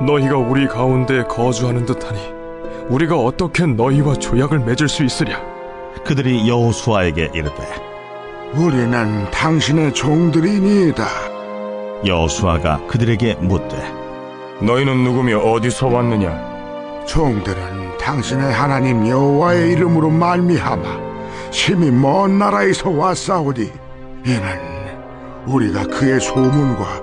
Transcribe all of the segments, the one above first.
너희가 우리 가운데 거주하는 듯하니 우리가 어떻게 너희와 조약을 맺을 수 있으랴? 그들이 여호수아에게 이르되 우리는 당신의 종들이니이다. 여호수아가 그들에게 묻되 너희는 누구며 어디서 왔느냐? 종들은 당신의 하나님 여호와의 이름으로 말미암아 심히 먼 나라에서 왔사오니 이는 우리가 그의 소문과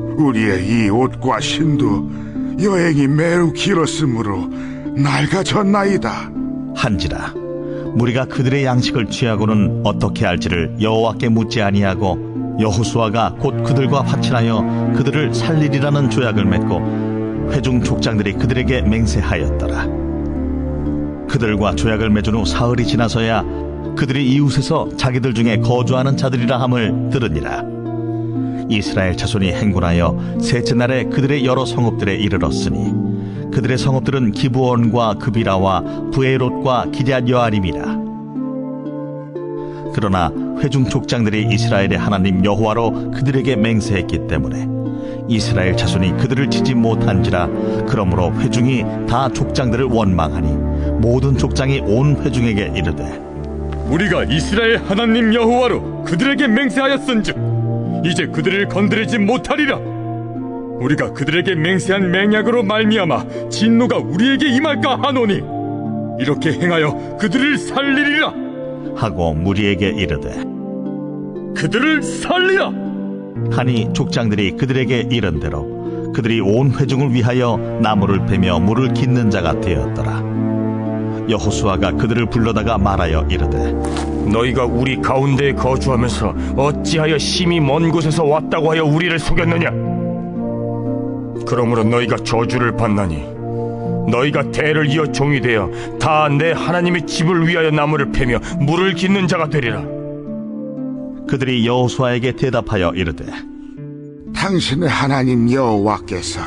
우리의 이 옷과 신도 여행이 매우 길었으므로 낡아졌나이다. 한지라 무리가 그들의 양식을 취하고는 어떻게 할지를 여호와께 묻지 아니하고 여호수아가 곧 그들과 화친하여 그들을 살리리라는 조약을 맺고 회중 족장들이 그들에게 맹세하였더라. 그들과 조약을 맺은 후 사흘이 지나서야 그들이 이웃에서 자기들 중에 거주하는 자들이라 함을 들으니라 이스라엘 자손이 행군하여 셋째 날에 그들의 여러 성읍들에 이르렀으니 그들의 성읍들은 기브온과 그비라와 부에롯과 기럇 여아림이라. 그러나 회중 족장들이 이스라엘의 하나님 여호와로 그들에게 맹세했기 때문에 이스라엘 자손이 그들을 치지 못한지라 그러므로 회중이 다 족장들을 원망하니 모든 족장이 온 회중에게 이르되 우리가 이스라엘 하나님 여호와로 그들에게 맹세하였은즉 이제 그들을 건드리지 못하리라. 우리가 그들에게 맹세한 맹약으로 말미암아 진노가 우리에게 임할까 하노니 이렇게 행하여 그들을 살리리라. 하고 무리에게 이르되 그들을 살리라. 하니 족장들이 그들에게 이른대로 그들이 온 회중을 위하여 나무를 베며 물을 깃는 자가 되었더라 여호수아가 그들을 불러다가 말하여 이르되 너희가 우리 가운데에 거주하면서 어찌하여 심히 먼 곳에서 왔다고 하여 우리를 속였느냐? 그러므로 너희가 저주를 받나니 너희가 대를 이어 종이 되어 다 내 하나님의 집을 위하여 나무를 패며 물을 깃는 자가 되리라. 그들이 여호수아에게 대답하여 이르되 당신의 하나님 여호와께서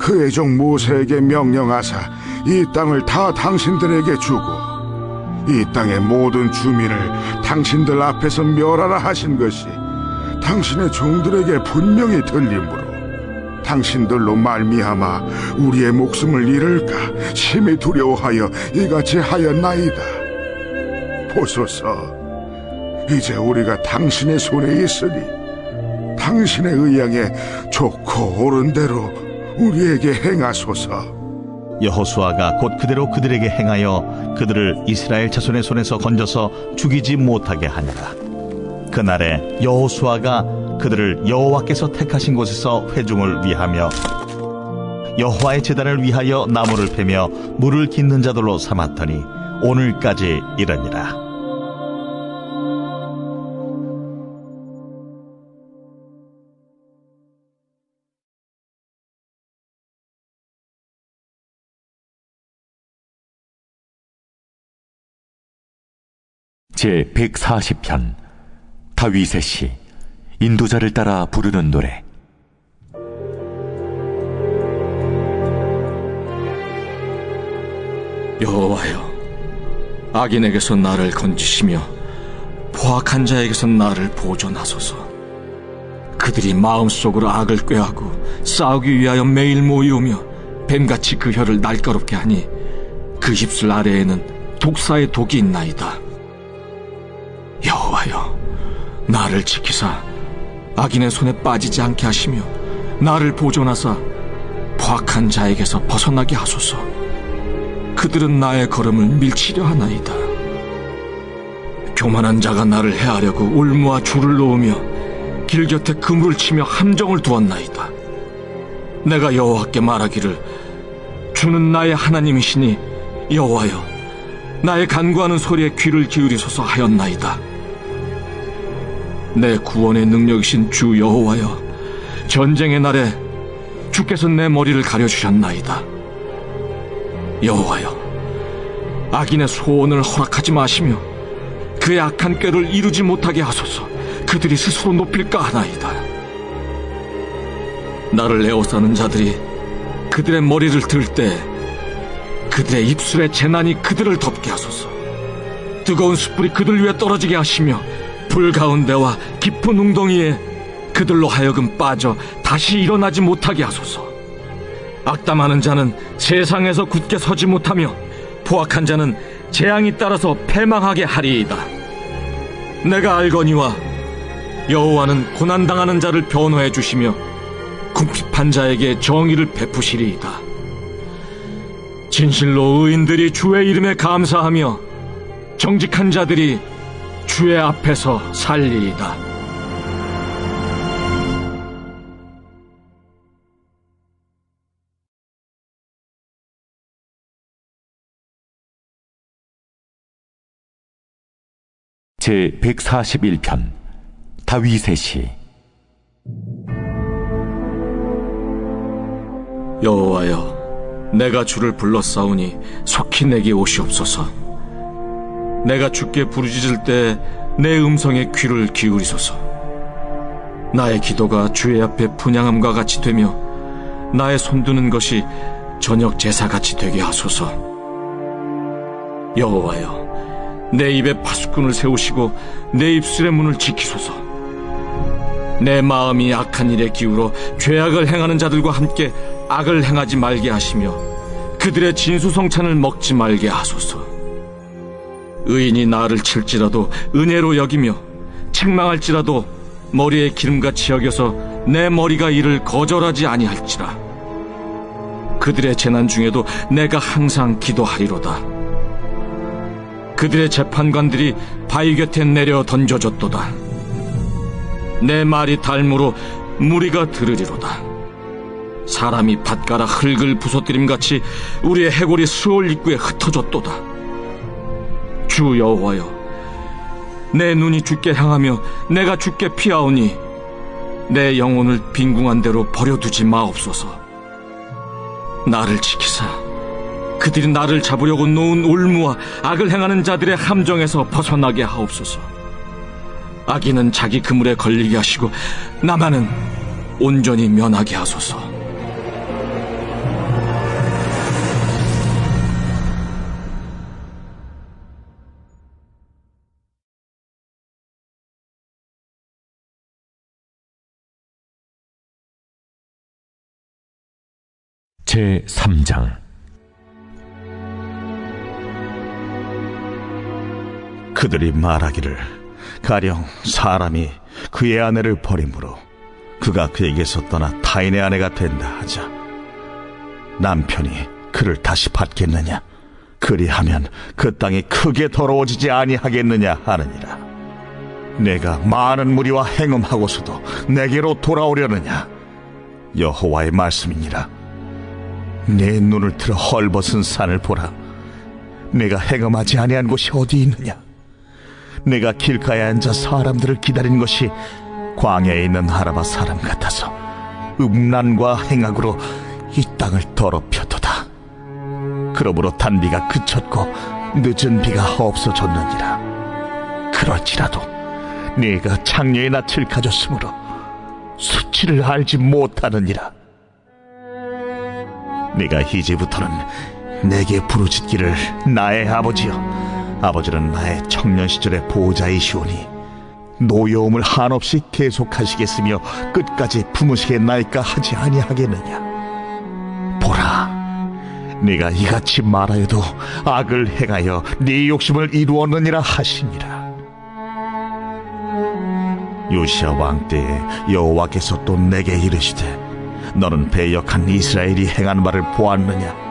그의 종 모세에게 명령하사 이 땅을 다 당신들에게 주고 이 땅의 모든 주민을 당신들 앞에서 멸하라 하신 것이 당신의 종들에게 분명히 들림으로 당신들로 말미암아 우리의 목숨을 잃을까 심히 두려워하여 이같이 하였나이다. 보소서 이제 우리가 당신의 손에 있으니 당신의 의향에 좋고 옳은 대로 우리에게 행하소서. 여호수아가 곧 그대로 그들에게 행하여 그들을 이스라엘 자손의 손에서 건져서 죽이지 못하게 하니라 그날에 여호수아가 그들을 여호와께서 택하신 곳에서 회중을 위하며 여호와의 제단을 위하여 나무를 패며 물을 깃는 자들로 삼았더니 오늘까지 이르니라 제 140편 다윗의 시 인도자를 따라 부르는 노래 여호와여, 악인에게서 나를 건지시며 포악한 자에게서 나를 보존하소서. 그들이 마음속으로 악을 꾀하고 싸우기 위하여 매일 모이오며 뱀같이 그 혀를 날카롭게 하니 그 입술 아래에는 독사의 독이 있나이다. 나를 지키사 악인의 손에 빠지지 않게 하시며 나를 보존하사 포악한 자에게서 벗어나게 하소서. 그들은 나의 걸음을 밀치려 하나이다. 교만한 자가 나를 해하려고 울무와 줄을 놓으며 길 곁에 그물을 치며 함정을 두었나이다. 내가 여호와께 말하기를 주는 나의 하나님이시니 여호와여 나의 간구하는 소리에 귀를 기울이소서 하였나이다. 내 구원의 능력이신 주 여호와여 전쟁의 날에 주께서 내 머리를 가려주셨나이다. 여호와여 악인의 소원을 허락하지 마시며 그의 악한 꾀를 이루지 못하게 하소서. 그들이 스스로 높일까 하나이다. 나를 에워싸는 자들이 그들의 머리를 들 때 그들의 입술에 재난이 그들을 덮게 하소서. 뜨거운 숯불이 그들 위에 떨어지게 하시며 불 가운데와 깊은 웅덩이에 그들로 하여금 빠져 다시 일어나지 못하게 하소서 악담하는 자는 세상에서 굳게 서지 못하며 포악한 자는 재앙이 따라서 패망하게 하리이다. 내가 알거니와 여호와는 고난 당하는 자를 변호해 주시며 궁핍한 자에게 정의를 베푸시리이다. 진실로 의인들이 주의 이름에 감사하며 정직한 자들이 주의 앞에서 살리이다. 제 141편 다윗의 시 여호와여, 내가 주를 불렀사오니 속히 내게 오시옵소서. 내가 주께 부르짖을 때 내 음성에 귀를 기울이소서. 나의 기도가 주의 앞에 분양함과 같이 되며 나의 손드는 것이 저녁 제사같이 되게 하소서. 여호와여, 내 입에 파수꾼을 세우시고 내 입술의 문을 지키소서. 내 마음이 악한 일에 기울어 죄악을 행하는 자들과 함께 악을 행하지 말게 하시며 그들의 진수성찬을 먹지 말게 하소서. 의인이 나를 칠지라도 은혜로 여기며 책망할지라도 머리에 기름같이 여겨서 내 머리가 이를 거절하지 아니할지라. 그들의 재난 중에도 내가 항상 기도하리로다. 그들의 재판관들이 바위 곁에 내려 던져졌도다. 내 말이 달무로 무리가 들으리로다. 사람이 밭가라 흙을 부서뜨림같이 우리의 해골이 수월 입구에 흩어졌도다. 주 여호와여, 내 눈이 주께 향하며 내가 주께 피하오니 내 영혼을 빈궁한 대로 버려두지 마옵소서. 나를 지키사 그들이 나를 잡으려고 놓은 울무와 악을 행하는 자들의 함정에서 벗어나게 하옵소서. 악인은 자기 그물에 걸리게 하시고 나만은 온전히 면하게 하소서. 제 3장. 그들이 말하기를 가령 사람이 그의 아내를 버림으로 그가 그에게서 떠나 타인의 아내가 된다 하자 남편이 그를 다시 받겠느냐? 그리하면 그 땅이 크게 더러워지지 아니하겠느냐 하느니라. 내가 많은 무리와 행음하고서도 내게로 돌아오려느냐? 여호와의 말씀이니라 내 눈을 틀어 헐벗은 산을 보라. 내가 행음하지 아니한 곳이 어디 있느냐? 내가 길가에 앉아 사람들을 기다린 것이 광야에 있는 하라바 사람 같아서 음란과 행악으로 이 땅을 더럽혔도다. 그러므로 단비가 그쳤고 늦은 비가 없어졌느니라. 그럴지라도 네가 창녀의 낯을 가졌으므로 수치를 알지 못하느니라. 네가 이제부터는 내게 부르짖기를 나의 아버지여 아버지는 나의 청년 시절의 보호자이시오니 노여움을 한없이 계속하시겠으며 끝까지 품으시겠나이까 하지 아니하겠느냐? 보라 네가 이같이 말하여도 악을 행하여 네 욕심을 이루었느니라 하시니라 요시아 왕 때에 여호와께서 또 내게 이르시되 너는 배역한 이스라엘이 행한 바를 보았느냐?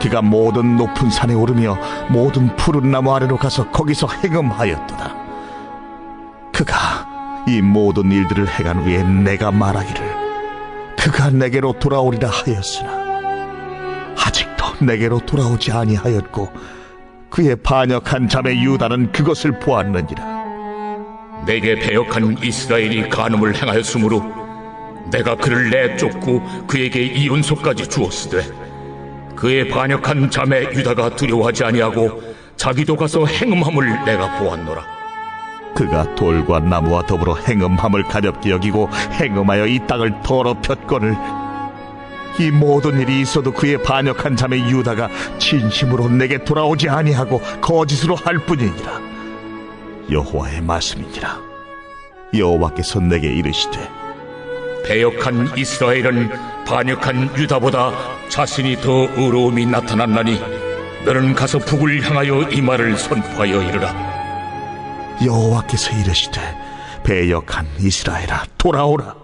그가 모든 높은 산에 오르며 모든 푸른 나무 아래로 가서 거기서 행음하였도다. 그가 이 모든 일들을 행한 후에 내가 말하기를 그가 내게로 돌아오리라 하였으나 아직도 내게로 돌아오지 아니하였고 그의 반역한 자매 유다는 그것을 보았느니라. 내게 배역한 이스라엘이 간음을 행하였으므로 내가 그를 내쫓고 그에게 이윤소까지 주었으되 그의 반역한 자매 유다가 두려워하지 아니하고 자기도 가서 행음함을 내가 보았노라. 그가 돌과 나무와 더불어 행음함을 가볍게 여기고 행음하여 이 땅을 더럽혔거늘 이 모든 일이 있어도 그의 반역한 자매 유다가 진심으로 내게 돌아오지 아니하고 거짓으로 할 뿐이니라. 여호와의 말씀이니라. 여호와께서 내게 이르시되 배역한 이스라엘은 반역한 유다보다 자신이 더 의로움이 나타났나니 너는 가서 북을 향하여 이 말을 선포하여 이르라. 여호와께서 이르시되 배역한 이스라엘아 돌아오라.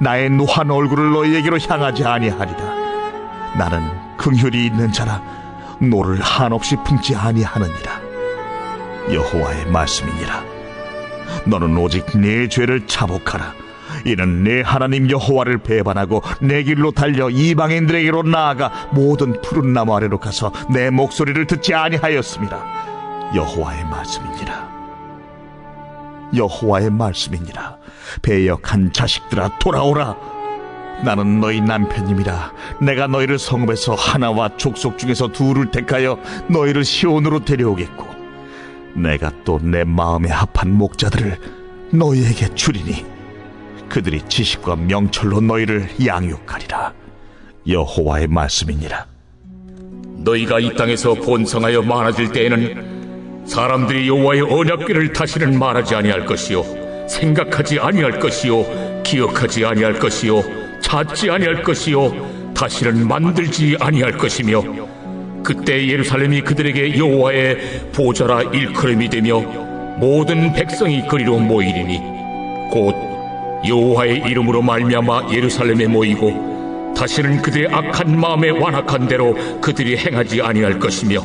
나의 노한 얼굴을 너희에게로 향하지 아니하리라. 나는 긍휼이 있는 자라. 노를 한없이 품지 아니하느니라. 여호와의 말씀이니라. 너는 오직 네 죄를 자복하라 이는 내 하나님 여호와를 배반하고 내 길로 달려 이방인들에게로 나아가 모든 푸른 나무 아래로 가서 내 목소리를 듣지 아니하였습니다. 여호와의 말씀이니라 여호와의 말씀이니라 배역한 자식들아 돌아오라. 나는 너희 남편님이라. 내가 너희를 성읍에서 하나와 족속 중에서 둘을 택하여 너희를 시온으로 데려오겠고 내가 또 내 마음에 합한 목자들을 너희에게 주리니 그들이 지식과 명철로 너희를 양육하리라. 여호와의 말씀이니라. 너희가 이 땅에서 본성하여 많아질 때에는 사람들이 여호와의 언약궤를 다시는 말하지 아니할 것이요 생각하지 아니할 것이요 기억하지 아니할 것이요 찾지 아니할 것이요 다시는 만들지 아니할 것이며 그때 예루살렘이 그들에게 여호와의 보좌라 일컬음이 되며 모든 백성이 그리로 모이리니 곧 여호와의 이름으로 말미암아 예루살렘에 모이고 다시는 그들의 악한 마음에 완악한 대로 그들이 행하지 아니할 것이며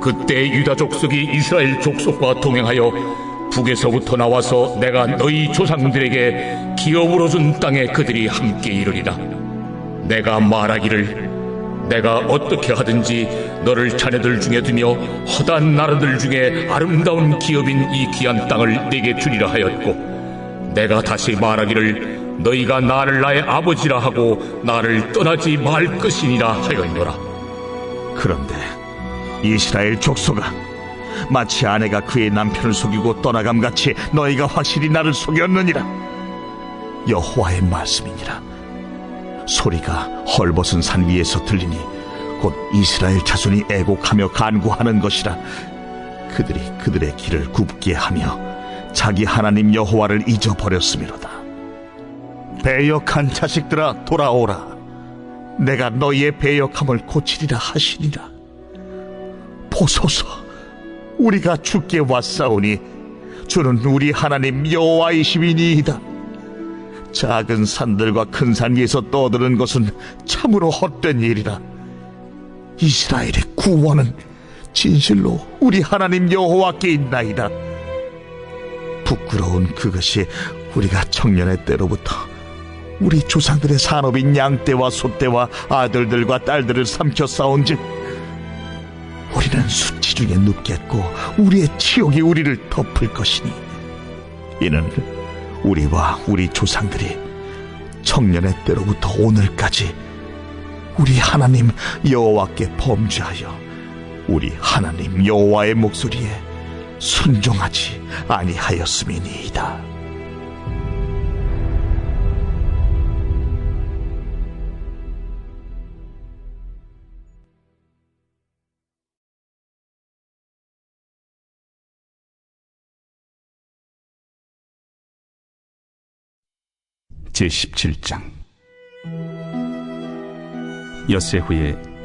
그때 유다 족속이 이스라엘 족속과 동행하여 북에서부터 나와서 내가 너희 조상들에게 기업으로 준 땅에 그들이 함께 이르리라. 내가 말하기를 내가 어떻게 하든지 너를 자네들 중에 두며 허다한 나라들 중에 아름다운 기업인 이 귀한 땅을 내게 주리라 하였고 내가 다시 말하기를 너희가 나를 나의 아버지라 하고 나를 떠나지 말 것이니라 하였노라. 그런데 이스라엘 족속아 마치 아내가 그의 남편을 속이고 떠나감 같이 너희가 확실히 나를 속였느니라. 여호와의 말씀이니라. 소리가 헐벗은 산 위에서 들리니 곧 이스라엘 자손이 애곡하며 간구하는 것이라. 그들이 그들의 길을 굽게 하며 자기 하나님 여호와를 잊어버렸음이로다. 배역한 자식들아 돌아오라. 내가 너희의 배역함을 고치리라 하시니라. 보소서 우리가 주께 왔사오니 주는 우리 하나님 여호와이시니이다. 작은 산들과 큰 산 위에서 떠드는 것은 참으로 헛된 일이라. 이스라엘의 구원은 진실로 우리 하나님 여호와께 있나이다 부끄러운 그것이 우리가 청년의 때로부터 우리 조상들의 산업인 양떼와 소떼와 아들들과 딸들을 삼켜 싸운즉 우리는 수치 중에 눕겠고 우리의 치욕이 우리를 덮을 것이니 이는 우리와 우리 조상들이 청년의 때로부터 오늘까지 우리 하나님 여호와께 범죄하여 우리 하나님 여호와의 목소리에 순종하지 아니하였음이니이다. 제17장 엿새 후에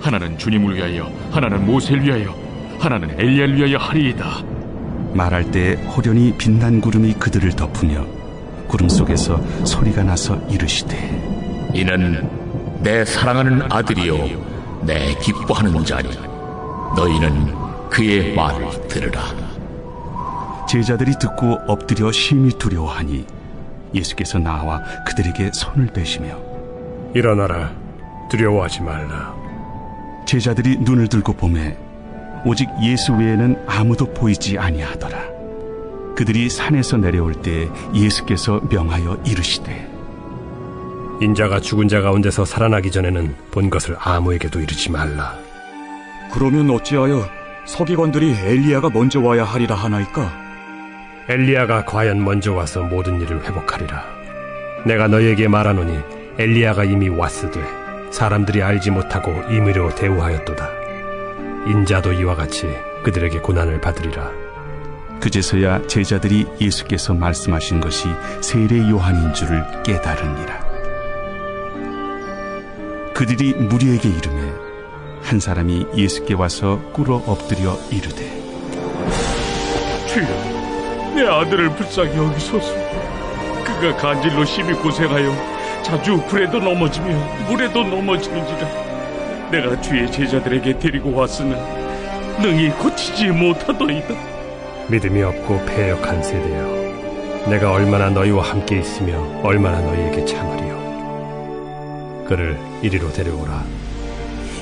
하나는 주님을 위하여, 하나는 모세를 위하여, 하나는 엘리야를 위하여 하리이다. 말할 때 호련히 빛난 구름이 그들을 덮으며 구름 속에서 소리가 나서 이르시되 이는 내 사랑하는 아들이요 내 기뻐하는 자니 너희는 그의 말을 들으라 제자들이 듣고 엎드려 심히 두려워하니 예수께서 나와 그들에게 손을 대시며 일어나라. 두려워하지 말라. 제자들이 눈을 들고 보매 오직 예수 외에는 아무도 보이지 아니하더라 그들이 산에서 내려올 때 예수께서 명하여 이르시되 인자가 죽은 자 가운데서 살아나기 전에는 본 것을 아무에게도 이르지 말라. 그러면 어찌하여 서기관들이 엘리야가 먼저 와야 하리라 하나이까? 엘리야가 과연 먼저 와서 모든 일을 회복하리라. 내가 너희에게 말하노니 엘리야가 이미 왔으되 사람들이 알지 못하고 임의로 대우하였도다. 인자도 이와 같이 그들에게 고난을 받으리라. 그제서야 제자들이 예수께서 말씀하신 것이 세례 요한인 줄을 깨달으니라. 그들이 무리에게 이르매 한 사람이 예수께 와서 꿇어 엎드려 이르되 주여, 내 아들을 불쌍히 여기소서. 그가 간질로 심히 고생하여 자주 불에도 넘어지며 물에도 넘어지는지라. 내가 주의 제자들에게 데리고 왔으나 능히 고치지 못하더이다. 믿음이 없고 패역한 세대여. 내가 얼마나 너희와 함께 있으며 얼마나 너희에게 참으리요. 그를 이리로 데려오라.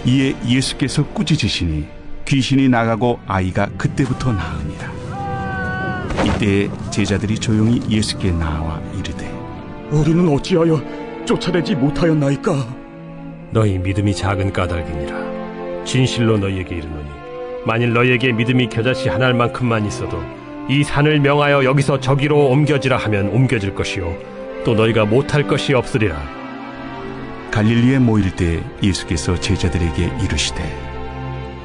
이에 예수께서 꾸짖으시니 귀신이 나가고 아이가 그때부터 나으니라. 이때 제자들이 조용히 예수께 나와 이르되 우리는 어찌하여 쫓아내지 못하였나이까? 너희 믿음이 작은 까닭이니라. 진실로 너희에게 이르노니 만일 너희에게 믿음이 겨자씨 한 알만큼만 있어도 이 산을 명하여 여기서 저기로 옮겨지라 하면 옮겨질 것이요 또 너희가 못할 것이 없으리라. 갈릴리에 모일 때 예수께서 제자들에게 이르시되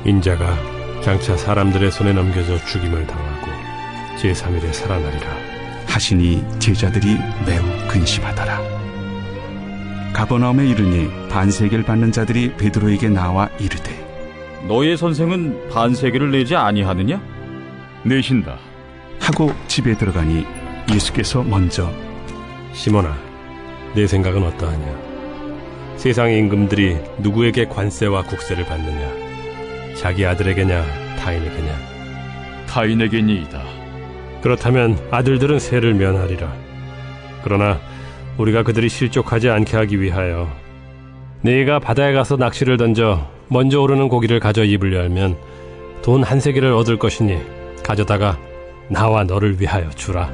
인자가 장차 사람들의 손에 넘겨져 죽임을 당하고 제3일에 살아나리라. 하시니 제자들이 매우 근심하더라. 가버나움에 이르니 반세계를 받는 자들이 베드로에게 나와 이르되 너의 선생은 반세계를 내지 아니하느냐? 내신다. 하고 집에 들어가니 예수께서 먼저 시몬아, 내 생각은 어떠하냐? 세상의 임금들이 누구에게 관세와 국세를 받느냐? 자기 아들에게냐, 타인에게냐? 타인에게니이다. 그렇다면 아들들은 세를 면하리라. 그러나 우리가 그들이 실족하지 않게 하기 위하여 네가 바다에 가서 낚시를 던져 먼저 오르는 고기를 가져 입을 열면 돈 한 세기를 얻을 것이니 가져다가 나와 너를 위하여 주라.